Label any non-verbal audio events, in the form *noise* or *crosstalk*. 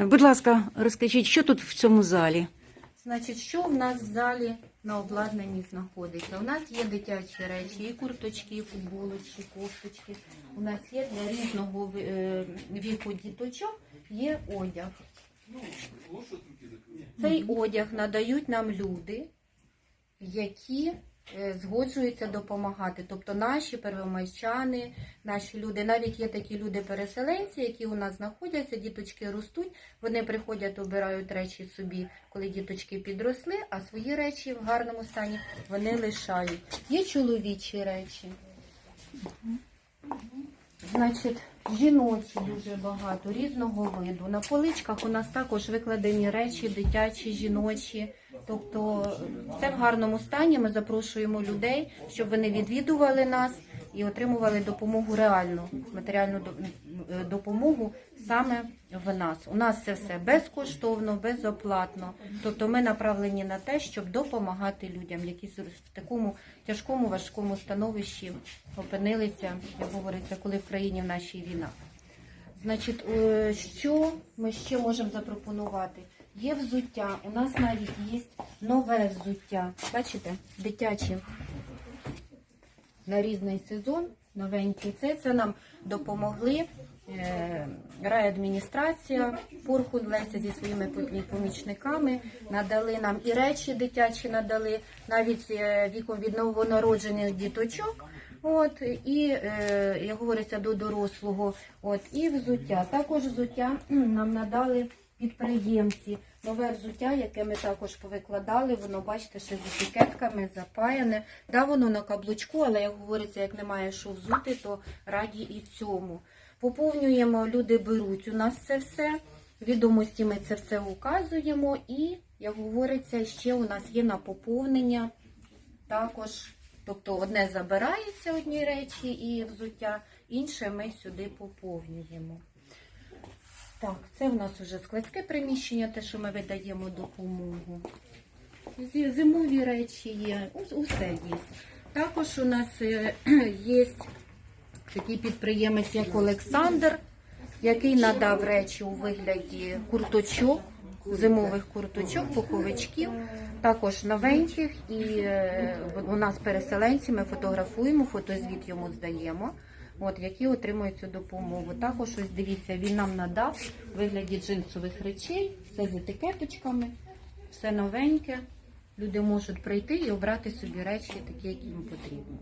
Будь ласка, розкажіть, що тут в цьому залі? Значить, що в нас в залі на обладнанні знаходиться? У нас є дитячі речі, і курточки, і футболочки, кофточки. У нас є для різного е, віку діточок є одяг. Цей одяг надають нам люди, які згоджуються допомагати. Тобто наші первомайчани, наші люди, навіть є такі люди-переселенці, які у нас знаходяться, діточки ростуть, вони приходять, обирають речі собі, коли діточки підросли, а свої речі в гарному стані вони лишають. Є чоловічі речі. Значить, жіночі дуже багато, різного виду. На поличках у нас також викладені речі, дитячі, жіночі. Тобто в гарному стані. Ми запрошуємо людей, щоб вони відвідували нас і отримували допомогу реальну, матеріальну е, допомогу саме в нас. У нас це все безкоштовно, безоплатно. Тобто ми направлені на те, щоб допомагати людям, які в такому тяжкому, важкому становищі опинилися, як говориться, коли в країні в нашій війна. Значить, е, що ми ще можемо запропонувати? Є взуття. У нас навіть є нове взуття. Бачите, дитячі на різний сезон, новенькі. Це, це нам допомогли е, райадміністрація, Пурхун Леся зі своїми помічниками надали нам і речі дитячі надали, навіть е, віком від новонароджених діточок. От і е, як говориться до дорослого, от і взуття. Також взуття нам надали підприємці. Нове взуття, яке ми також повикладали, воно бачите, ще з етикетками запаяне. Да, воно на каблучку, але як говориться, як немає що взути, то раді і цьому. Поповнюємо, люди беруть у нас це все. Відомості ми це все указуємо, і, як говориться, ще у нас є на поповнення також. Тобто одне забирається одні речі і взуття, інше ми сюди поповнюємо. Так, це в нас вже складське приміщення, те, що ми видаємо допомогу. Зимові речі є, усе є. Також у нас е, *clears throat* є такий підприємець, як Олександр, який надав речі у вигляді курточок, зимових курточок, пуховичків, також новеньких. І е, у нас переселенці ми фотографуємо, фотозвіт йому здаємо. От, які отримують цю допомогу. Також ось дивіться, він нам надав вигляді джинсових речей, все з етикеточками, все новеньке. Люди можуть прийти і обрати собі речі, такі, які їм потрібні.